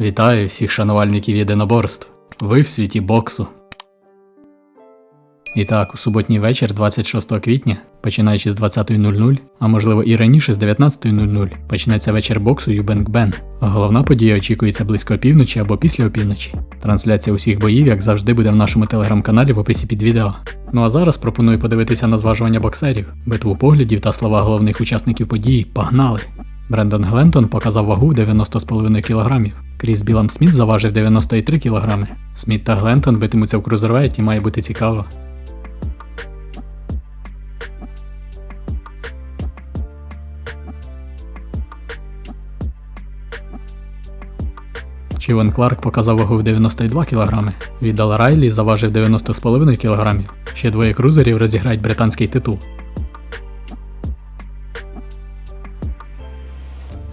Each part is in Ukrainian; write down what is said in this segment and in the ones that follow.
Вітаю всіх шанувальників єдиноборств. Ви в світі боксу. І так, у суботній вечір, 26 квітня, починаючи з 20.00, а можливо і раніше з 19.00, почнеться вечір боксу Юбенк Бен. Головна подія очікується близько опівночі або після опівночі. Трансляція усіх боїв, як завжди, буде в нашому телеграм-каналі в описі під відео. Ну а зараз пропоную подивитися на зважування боксерів, битву поглядів та слова головних учасників події. Погнали! Брендон Глентон показав вагу в 90,5 кг. Кріс Білам Сміт заважив 93 кг. Сміт та Глентон битимуться в крузервейті, має бути цікаво. Чівен Кларк показав вагу в 92 кг. Віддал Райлі заважив 90,5 кг. Ще двоє крузерів розіграють британський титул.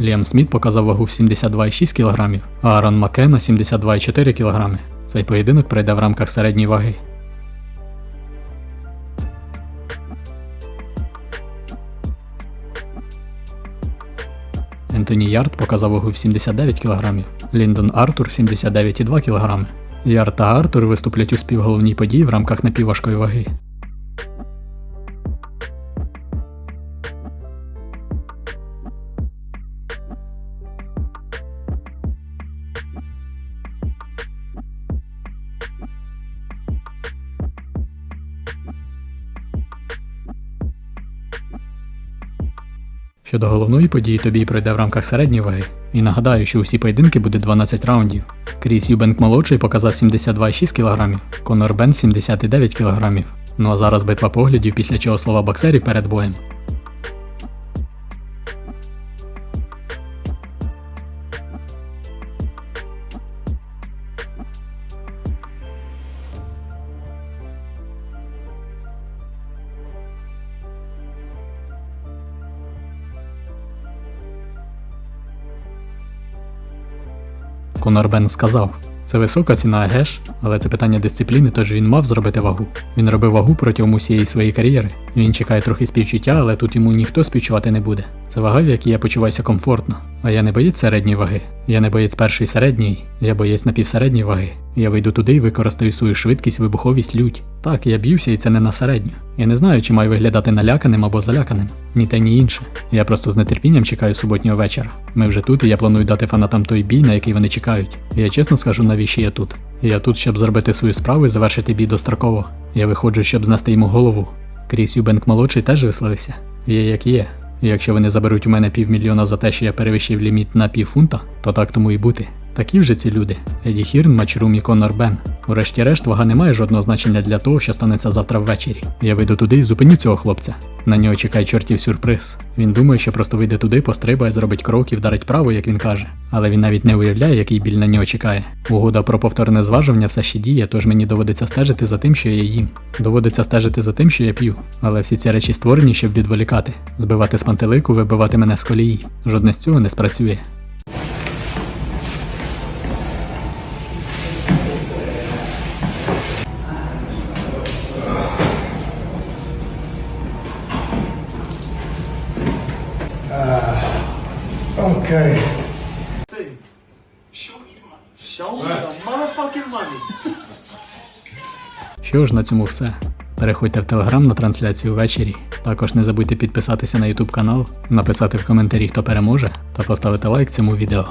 Ліам Сміт показав вагу в 72,6 кг, а Аарон Макена 72,4 кг. Цей поєдинок пройде в рамках середньої ваги. Ентоні Ярд показав вагу в 79 кг, Ліндон Артур 79,2 кг. Ярд та Артур виступлять у співголовній події в рамках напівважкої ваги. Щодо головної події тобі пройде в рамках середньої ваги. І нагадаю, що усі поєдинки буде 12 раундів. Кріс Юбенк молодший показав 72,6 кг, Конор Бен 79 кг. Ну а зараз битва поглядів, після чого слова боксерів перед боєм. Конор Бен сказав: це висока ціна геш, але це питання дисципліни, тож він мав зробити вагу. Він робив вагу протягом усієї своєї кар'єри. Він чекає трохи співчуття, але тут йому ніхто співчувати не буде. Це вага, в якій я почуваюся комфортно. А я не боєць середньої ваги. Я не боєць першої середньої, я боєць напівсередньої ваги. Я вийду туди і використаю свою швидкість, вибуховість, лють. Так, я б'юся, і це не на середню. Я не знаю, чи маю виглядати наляканим або заляканим. Ні те, ні інше. Я просто з нетерпінням чекаю суботнього вечора. Ми вже тут, і я планую дати фанатам той бій, на який вони чекають. Я чесно скажу, навіщо я тут. Я тут, щоб зробити свою справу і завершити бій достроково. Я виходжу, щоб знести йому голову. Кріс Юбенк молодший теж висловився. Є як є. Якщо вони заберуть у мене півмільйона за те, що я перевищив ліміт на півфунта, то так тому і бути. Такі вже ці люди. Еді Хірн, Мачрум і Конор Бен. Урешті-решт, вага не має жодного значення для того, що станеться завтра ввечері. Я вийду туди і зупиню цього хлопця. На нього чекає чортів сюрприз. Він думає, що просто вийде туди, пострибає, зробить крок і вдарить право, як він каже. Але він навіть не уявляє, який біль на нього чекає. Угода про повторне зважування все ще діє, тож мені доводиться стежити за тим, що я їм. Доводиться стежити за тим, що я п'ю. Але всі ці речі створені, щоб відволікати, збивати з пантелику, вибивати мене з колії. Жодне з цього не спрацює. Okay. Show me the. Що ж на цьому все. Переходьте в телеграм на трансляцію ввечері. Також не забудьте підписатися на ютуб канал, написати в коментарі, хто переможе, та поставити лайк цьому відео.